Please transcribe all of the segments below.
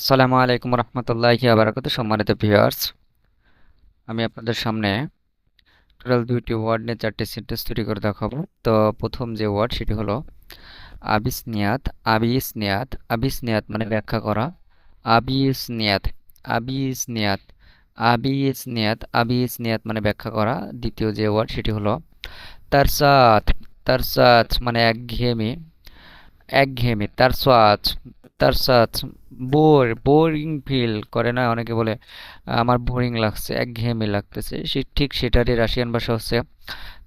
আসসালামু আলাইকুম রহমতুল্লাহি আবরাকাত সম্মানিত ভিউয়ার্স। আমি আপনাদের সামনে টোটাল দুইটি ওয়ার্ড নিয়ে চারটি সেন্টেন্স তৈরি করে দেখাবো। তো প্রথম যে ওয়ার্ড সেটি হলো আবিসনিয়াত আবিসনিয়াত আবিসনিয়াত মানে ব্যাখ্যা করা। আবিসনিয়াত আবিসনিয়াত আবিসনিয়াত আবিসনিয়াত মানে ব্যাখ্যা করা। দ্বিতীয় যে ওয়ার্ড সেটি হলো তারসাত। তারসাত মানে একঘেয়েমি। একঘেয়েমি। তার সাথ তার সাথ বোর, বোরিং ফিল করে না? অনেকে বলে, আমার বোরিং লাগছে, একঘেয়েমি লাগতেছে। সে ঠিক সেটারই রাশিয়ান ভাষা হচ্ছে,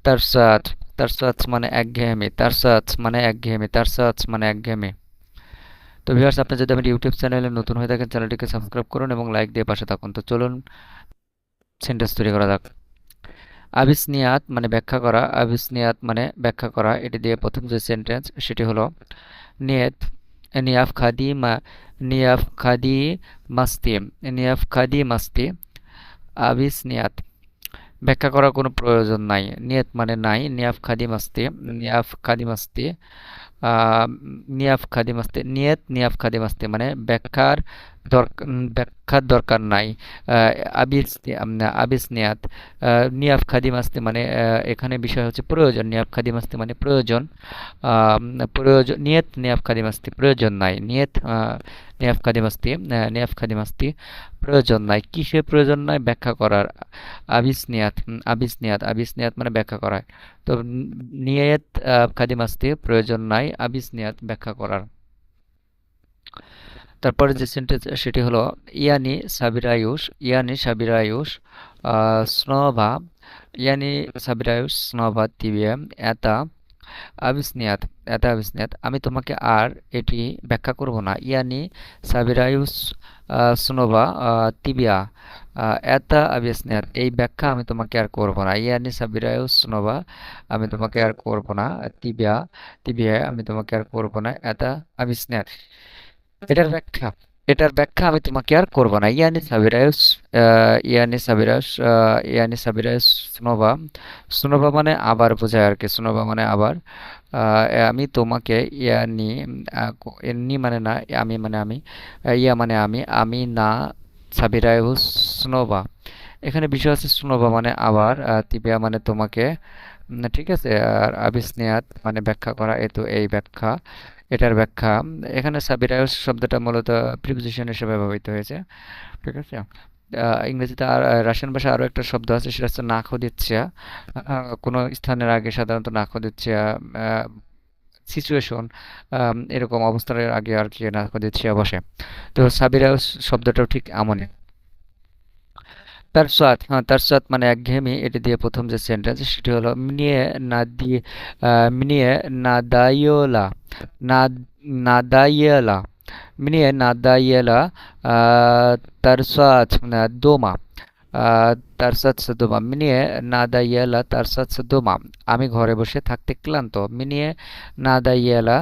তার সাথ তার সাথ মানে একঘেয়েমি, তার সাথ মানে একঘেয়েমি, তার সাথ মানে একঘেয়েমি। তো ভিউয়ার্স, আপনি যদি আমার ইউটিউব চ্যানেলে নতুন হয়ে থাকেন, চ্যানেলটিকে সাবস্ক্রাইব করুন এবং লাইক দিয়ে পাশে থাকুন। তো চলুন, সেন্টেন্স তৈরি করা যাক। আবিসনিয়াত মানে ব্যাখ্যা করা, আবিসনিয়াত মানে ব্যাখ্যা করা, এটি দিয়ে প্রথম যে সেন্টেন্স, সেটি হলো, নিয়ত নিয়াফ খাদি মা নিয়াফ খাদি মাস্তি নিয়াফ খাদি মাস্তি আবিসনিয়াত ব্যাখ্যা করার কোনো প্রয়োজন নাই। নিয়াত মানে নাই। নিয়াফ খাদি মাস্তি, নিয়াফ খাদি মাস্তি নিয়াফ খাদি মাস্তি, নিয়ত নিয়াফ খাদি মাস্তি মানে ব্যাখ্যার ব্যাখ্যার দরকার নাই। আবিস আবিস নিয়াত। নিয়াফ খাদি আসতে মানে এখানে বিষয় হচ্ছে প্রয়োজন। নিয়াফ খাদি মাস্তি মানে প্রয়োজন। প্রয়োজন নিয়ত নিয়াফ খাদিম মাস্তি প্রয়োজন নাই। নিয়ত নিয়াফ খাদি মাস্তি নিয়াফ খাদি মাস্তি প্রয়োজন নাই। কিসের প্রয়োজন নাই? ব্যাখ্যা করার। আবিস নিয়াত আবিস নিয়াত। আবিস নিয়াত মানে ব্যাখ্যা করার। তো নিয়ত খাদি আসতে প্রয়োজন নাই। আবিস নিয়াত ব্যাখ্যা করার। তারপরে যে সেন্টেন্স সেটি হলো, ইয়ানি সাবিরায়ুষ ইয়ানি সাবিরায়ুষ স্নভা, ইয়ানি সাবিরায়ুষ স্নভা তিবিয়া এতা, আবিসনিয়াত এতা, আবিসনিয়াত। আমি তোমাকে আর এটি ব্যাখ্যা করব না। ইয়ানি সাবিরায়ুস স্নোভা তিবিয়া এতা, আবিসনিয়াত। এই ব্যাখ্যা আমি তোমাকে আর করব না। ইয়ানি সাবিরায়ুস স্নোভা, আমি তোমাকে আর করব না। তিবিয়া তিবিয়া আমি তোমাকে আর করব না। এতা, আবিসনিয়াত। এটার ব্যাখ্যা এটার ব্যাখ্যা আমি তোমাকে আর করব না। ইয়ানি সাবিরায়ুস ইয়ানি সাবিরাস ইয়ানি সাবিরায়ুস স্নোভা। স্নোভা মানে আবার বোঝায় আর কি, স্নোভা মানে আবার। আমি তোমাকে ইয়ানি এমনি মানে না, আমি মানে আমি ইয়া মানে আমি আমি না সাবিরায়ুস স্নোভা। এখানে বিষয় আছে স্নোভা মানে আবার তিবিয়া মানে তোমাকে ঠিক আছে। আর আবিসনিয়াত মানে ব্যাখ্যা করা, এ তো এই ব্যাখ্যা। এটার ব্যাখ্যা, এখানে সাবিরায়ুস শব্দটা মূলত প্রিপোজিশন হিসেবে ব্যবহৃত হয়েছে। ঠিক আছে? ইংরেজিতে আর রাশিয়ান ভাষায় আরও একটা শব্দ আছে, সেটা হচ্ছে নাখো দিচ্ছা কোনো স্থানের আগে সাধারণত নাখো দিচ্ছা সিচুয়েশন এরকম অবস্থার আগে আর কি নাখো দিচ্ছা বসে। তো সাবিরায়ুস শব্দটাও ঠিক এমনই। তার সাথ হ্যাঁ তার সাথ মানে একঘেয়েমি, এটি দিয়ে প্রথম যে সেন্টেন্স সেটি হলো, মিনিয়ে না দিয়ে মিনিয়ে নাদাইয়োলা না নাদাইয়েলা মিনিয়ে নাদাইয়েলা তার সাথ দোমা তার সাথ দোমা, মিনিয়ে নাদাইয়েলা তার সাথ দোমা, আমি ঘরে বসে থাকতে ক্লান্ত, মিনিয়ে নাদাইয়েলা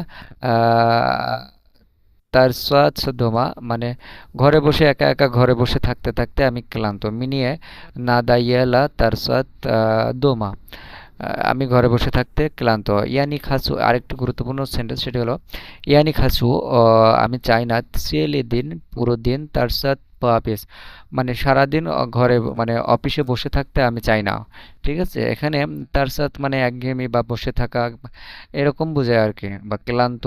তার সাত দোমা মানে ঘরে বসে একা একা ঘরে বসে থাকতে থাকতে আমি ক্লান্ত। মিনিয়ে না দাইয়ালা তার সাত দোমা আমি ঘরে বসে থাকতে ক্লান্ত। ইয়ানি খাসু, আরেকটি গুরুত্বপূর্ণ সেন্টেন্স সেটি হলো, ইয়ানি খাসু আমি চাই না সিএলি দিন, পুরো দিন তার সাথ অফিস মানে সারাদিন ঘরে মানে অফিসে বসে থাকতে আমি চাই না। ঠিক আছে? এখানে তার সাথ মানে একঘেয়েমি বা বসে থাকা, এরকম বোঝায় আর কি, বা ক্লান্ত।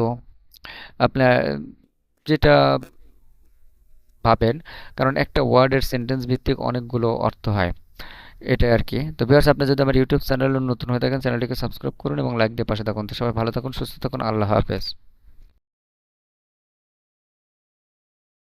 আপনার যেটা ভাবেন, কারণ একটা ওয়ার্ডের সেন্টেন্স ভিত্তিক অনেকগুলো অর্থ হয়। এটা আর কি তো ভিউয়ার্স আপনি যদি আমার ইউটিউব চ্যানেলে নতুন হয়ে থাকেন চ্যানেলটিকে সাবস্ক্রাইব করুন এবং লাইক দিয়ে পাশে থাকুন। তো সবাই ভালো থাকুন, সুস্থ থাকুন, আল্লাহ হাফেজ।